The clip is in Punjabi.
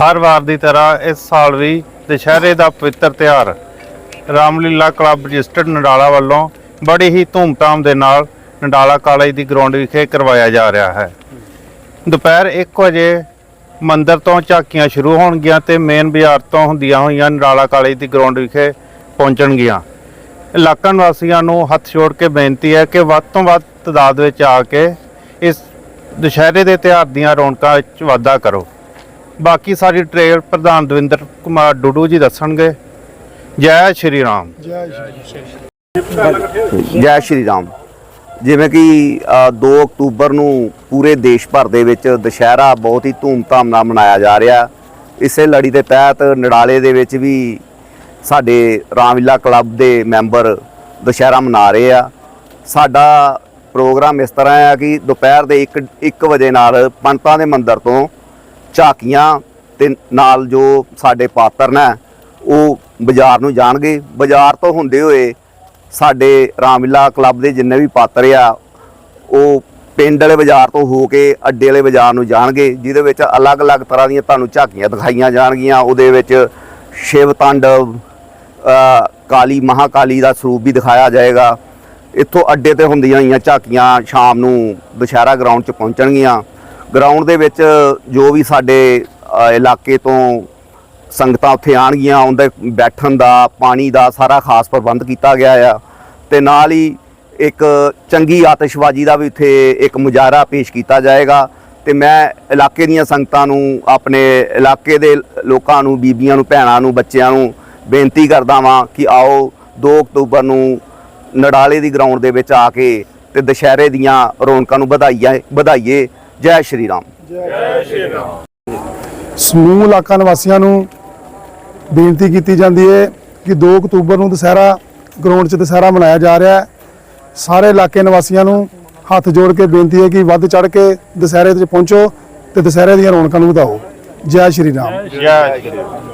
ਹਰ ਵਾਰ ਦੀ ਤਰ੍ਹਾਂ ਇਸ ਸਾਲ ਵੀ ਦੁਸ਼ਹਿਰੇ ਦਾ ਪਵਿੱਤਰ ਤਿਉਹਾਰ ਰਾਮਲੀਲਾ ਕਲੱਬ ਰਜਿਸਟਰਡ ਨਡਾਲਾ ਵੱਲੋਂ ਬੜੀ ਹੀ ਧੂਮਧਾਮ ਦੇ ਨਾਲ ਨਡਾਲਾ ਕਾਲਜ ਦੀ ਗਰਾਊਂਡ ਵਿਖੇ ਕਰਵਾਇਆ ਜਾ ਰਿਹਾ ਹੈ। ਦੁਪਹਿਰ 1 ਵਜੇ ਮੰਦਰ ਤੋਂ ਝਾਕੀਆਂ ਸ਼ੁਰੂ ਹੋਣਗੀਆਂ ਤੇ ਮੇਨ ਬਾਜ਼ਾਰ ਤੋਂ ਹੁੰਦੀਆਂ ਹੋਈਆਂ ਨਡਾਲਾ ਕਾਲਜ ਦੀ ਗਰਾਊਂਡ ਵਿਖੇ ਪਹੁੰਚਣਗੀਆਂ। ਇਲਾਕਾ ਨਿਵਾਸੀਆਂ ਨੂੰ ਹੱਥ ਜੋੜ ਕੇ ਬੇਨਤੀ ਹੈ ਕਿ ਵੱਧ ਤੋਂ ਵੱਧ ਤਦਾਦ ਵਿੱਚ ਆ ਕੇ ਇਸ ਦੁਸ਼ਹਿਰੇ ਦੇ ਤਿਉਹਾਰ ਦੀਆਂ ਰੌਣਕਾਂ ਵਿੱਚ ਵਾਧਾ ਕਰੋ। ਬਾਕੀ ਸਾਰੀ ਟ੍ਰੇਲ ਪ੍ਰਧਾਨ ਦਵਿੰਦਰ ਕੁਮਾਰ ਡੁੱਡੂ ਜੀ ਦੱਸਣਗੇ। ਜੈ ਸ਼੍ਰੀ ਰਾਮ। ਜੈ ਸ਼੍ਰੀ ਰਾਮ। ਜਿਵੇਂ ਕਿ ਅ, 2 ਅਕਤੂਬਰ ਨੂੰ ਪੂਰੇ ਦੇਸ਼ ਭਰ ਦੇ ਵਿੱਚ ਦੁਸ਼ਹਿਰਾ ਬਹੁਤ ਹੀ ਧੂਮਧਾਮ ਨਾਲ ਮਨਾਇਆ ਜਾ ਰਿਹਾ। ਇਸੇ ਲੜੀ ਦੇ ਤਹਿਤ ਨੜਾਲੇ ਦੇ ਵਿੱਚ ਵੀ ਸਾਡੇ ਰਾਮਲੀਲਾ ਕਲੱਬ ਦੇ ਮੈਂਬਰ ਦੁਸ਼ਹਿਰਾ ਮਨਾ ਰਹੇ ਆ। ਸਾਡਾ ਪ੍ਰੋਗਰਾਮ ਇਸ ਤਰ੍ਹਾਂ ਹੈ ਕਿ ਦੁਪਹਿਰ ਦੇ 1 1 ਵਜੇ ਨਾਲ ਪੰਡਤਾਂ ਦੇ ਮੰਦਿਰ ਤੋਂ ਝਾਕੀਆਂ ਤੇ ਨਾਲ ਜੋ ਸਾਡੇ ਪਾਤਰ ਨੇ, ਉਹ ਬਾਜ਼ਾਰ ਨੂੰ ਜਾਣਗੇ। ਬਾਜ਼ਾਰ ਤੋਂ ਹੁੰਦੇ ਹੋਏ ਸਾਡੇ ਰਾਮਲੀਲਾ ਕਲੱਬ ਦੇ ਜਿੰਨੇ ਵੀ ਪਾਤਰ ਆ, ਉਹ ਪਿੰਡ ਵਾਲੇ ਬਾਜ਼ਾਰ ਤੋਂ ਹੋ ਕੇ ਅੱਡੇ ਵਾਲੇ ਬਾਜ਼ਾਰ ਨੂੰ ਜਾਣਗੇ, ਜਿਹਦੇ ਵਿੱਚ ਅਲੱਗ-ਅਲੱਗ ਤਰ੍ਹਾਂ ਦੀਆਂ ਤੁਹਾਨੂੰ ਝਾਕੀਆਂ ਦਿਖਾਈਆਂ ਜਾਣਗੀਆਂ। ਉਹਦੇ ਵਿੱਚ ਸ਼ਿਵ ਤਾਂਡਵ ਕਾਲੀ, ਮਹਾਕਾਲੀ ਦਾ ਸਰੂਪ ਵੀ ਦਿਖਾਇਆ ਜਾਏਗਾ। ਇੱਥੋਂ ਅੱਡੇ ਤੇ ਹੁੰਦੀਆਂ ਹੋਈਆਂ ਝਾਕੀਆਂ ਸ਼ਾਮ ਨੂੰ ਦੁਸ਼ਹਿਰਾ ਗਰਾਊਂਡ 'ਚ ਪਹੁੰਚਣਗੀਆਂ। ਗਰਾਊਂਡ ਦੇ ਵਿੱਚ ਜੋ ਵੀ ਸਾਡੇ ਇਲਾਕੇ ਤੋਂ ਸੰਗਤਾਂ ਉੱਥੇ ਆਣਗੀਆਂ ਉਹਦੇ ਬੈਠਣ ਦਾ, ਪਾਣੀ ਦਾ ਸਾਰਾ ਖਾਸ ਪ੍ਰਬੰਧ ਕੀਤਾ ਗਿਆ ਆ। ਤੇ ਨਾਲ ਹੀ ਇੱਕ ਚੰਗੀ ਆਤਿਸ਼ਬਾਜ਼ੀ ਦਾ ਵੀ ਉੱਥੇ ਇੱਕ ਮੁਜ਼ਾਹਰਾ ਪੇਸ਼ ਕੀਤਾ ਜਾਏਗਾ। ਤੇ ਮੈਂ ਇਲਾਕੇ ਦੀਆਂ ਸੰਗਤਾਂ ਨੂੰ, ਆਪਣੇ ਇਲਾਕੇ ਦੇ ਲੋਕਾਂ ਨੂੰ, ਬੀਬੀਆਂ ਨੂੰ, ਭੈਣਾਂ ਨੂੰ, ਬੱਚਿਆਂ ਨੂੰ ਬੇਨਤੀ ਕਰਦਾ ਵਾਂ ਕਿ ਆਓ 2 ਅਕਤੂਬਰ ਨੂੰ ਨੜਾਲੇ ਦੀ ਗਰਾਊਂਡ ਦੇ ਵਿੱਚ ਆ ਕੇ ਤੇ ਦੁਸ਼ਹਿਰੇ ਦੀਆਂ ਰੌਣਕਾਂ ਨੂੰ ਵਧਾਈਏ ਵਧਾਈਏ ਜੈ ਸ਼੍ਰੀ ਰਾਮ। ਸਮੂਹ ਇਲਾਕਾ ਨਿਵਾਸੀਆਂ ਨੂੰ ਬੇਨਤੀ ਕੀਤੀ ਜਾਂਦੀ ਹੈ ਕਿ 2 ਅਕਤੂਬਰ ਨੂੰ ਦੁਸਹਿਰਾ ਗਰਾਊਂਡ 'ਚ ਦੁਸਹਿਰਾ ਮਨਾਇਆ ਜਾ ਰਿਹਾ ਹੈ। ਸਾਰੇ ਇਲਾਕੇ ਨਿਵਾਸੀਆਂ ਨੂੰ ਹੱਥ ਜੋੜ ਕੇ ਬੇਨਤੀ ਹੈ ਕਿ ਵੱਧ ਚੜ ਕੇ ਦੁਸਹਿਰੇ 'ਤੇ ਪਹੁੰਚੋ ਤੇ ਦੁਸਹਿਰੇ ਦੀਆਂ ਰੌਣਕਾਂ ਨੂੰ ਵਧਾਓ। ਜੈ ਸ਼੍ਰੀ ਰਾਮ। ਜੈ ਸ਼੍ਰੀ ਰਾਮ।